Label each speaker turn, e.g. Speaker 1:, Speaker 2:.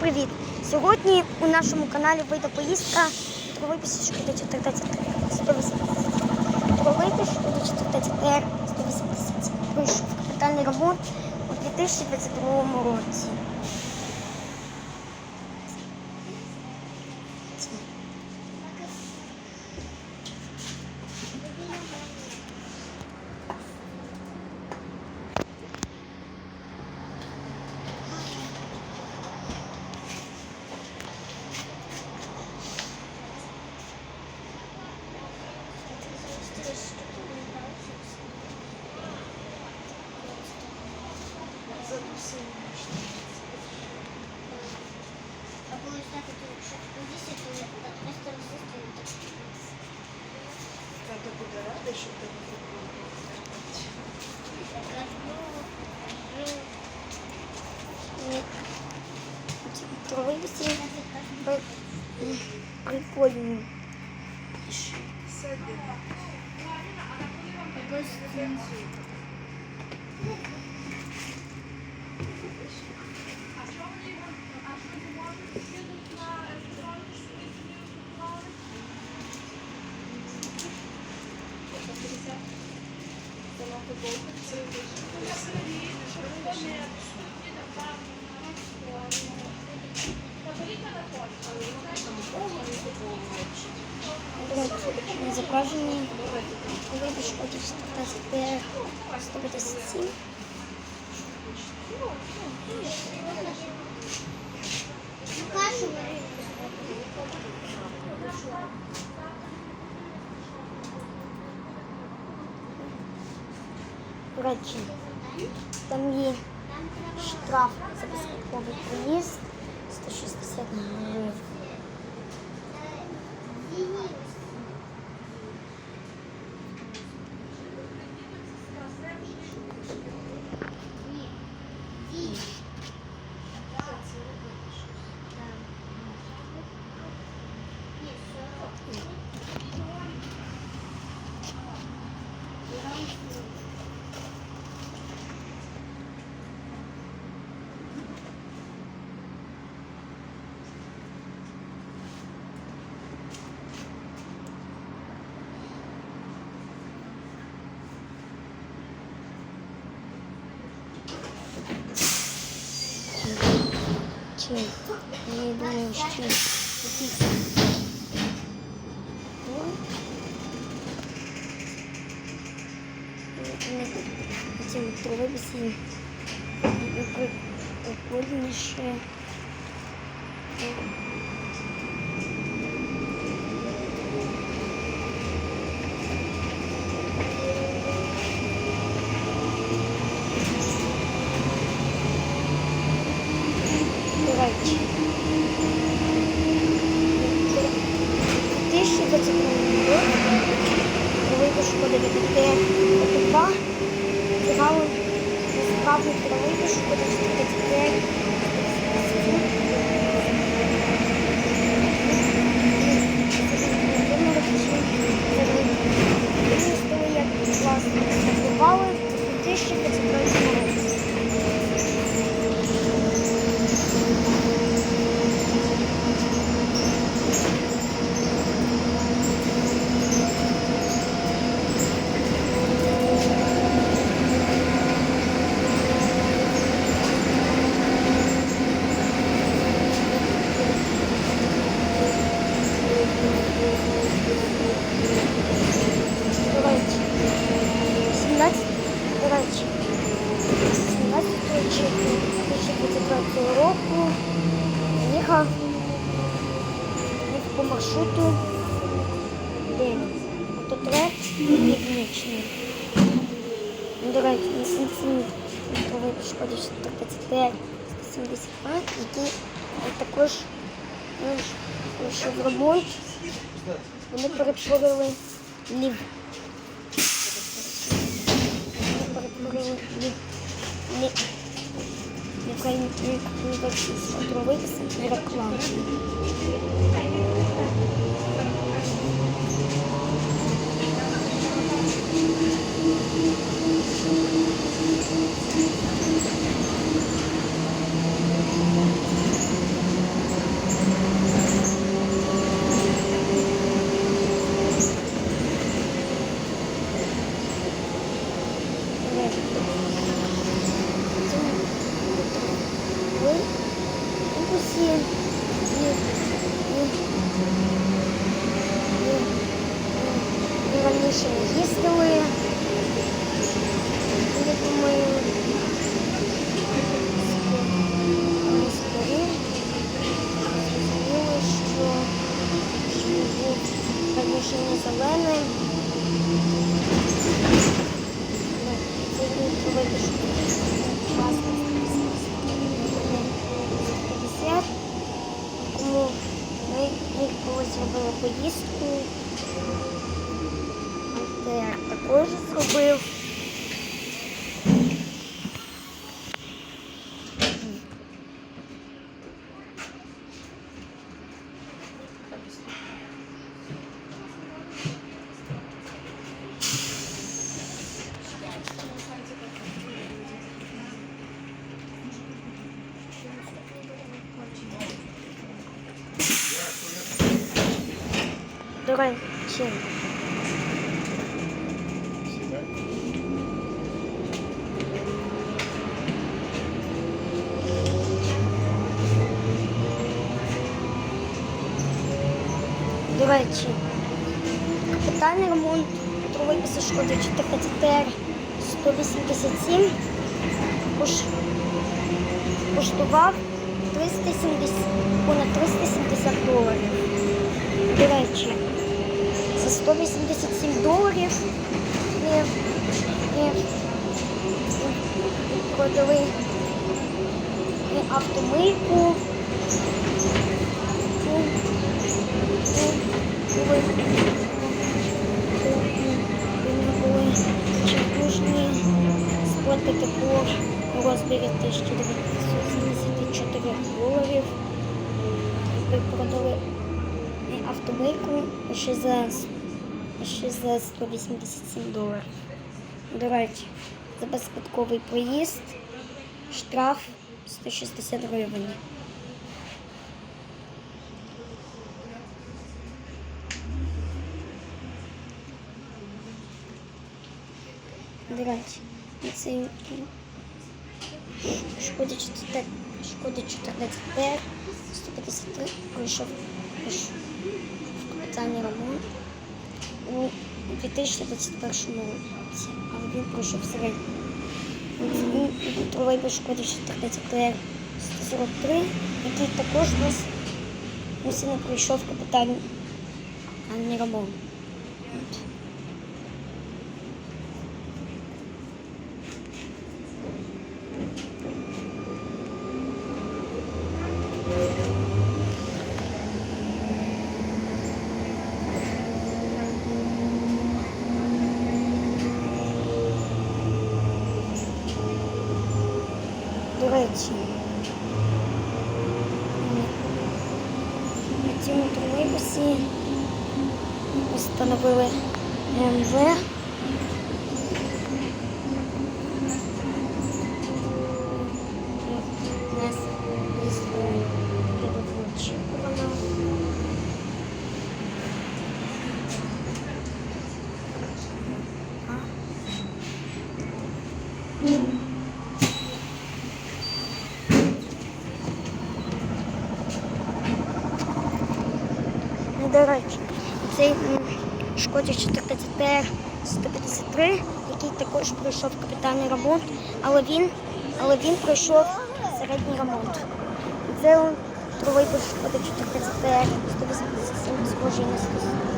Speaker 1: Привіт! Сьогодні у нашому каналі вийде поїздка Тролейбусі 414 180. Тролейбус 414 180 пройшов капітальний ремонт у 2022 році.
Speaker 2: Що в тебе футбол.
Speaker 1: І в тролейбусі при- прикольні.
Speaker 2: Саді.
Speaker 1: На зображенні тролейбус Шкоді 14 157. Речі, там є штраф за безпековий проїзд 160 гривень. Чи я думаю, що якісь ну, на цьому тролейбусі прикольніше. До речі, 2022 рік. Тролейбус Шкода ВТТ 2 зіграли справний тролейбус Шкода 435 північний. До речі, на сенсі тролейбус Шкоді 135 172, який також ну, вийшов в ремонт. Вони перетворили лів. Вони перетворили лів. Лів. Український тролейбуса в рекламу. Раніше не їздили. Раніше не зелений. Це він 50. Тому ми колись робили поїздку. Я також зробив. До речі, до речі, капітальний ремонт тролейбуса Шкода 4 187 кош- коштував 370, понад 370 доларів. До 187 доларів продали і автомийку. і- і були- і були чекушні спорти тепло у розмірі 1974 доларів. Ми продали автомийку ще за, ще за 187 доларів. До речі, за безпадковий проїзд штраф 160 гривень. До речі, цей Шкода 4, Шкода 14 Т 153 пройшов пройшов в капітальний ремонт у 2021 році, але він пройшов середньо. Він тролейбус Шкода 14 Т 143, який також у не пройшов капітальний ремонт. Речі, на цьому тролейбусі встановили МВ. У нас є очікувано. Ну, до речі, цей Шкоді Шкода 14 153, який також пройшов капітальний ремонт, але він, але він пройшов середній ремонт. Це тролейбус Шкода 14 187 схожий на 100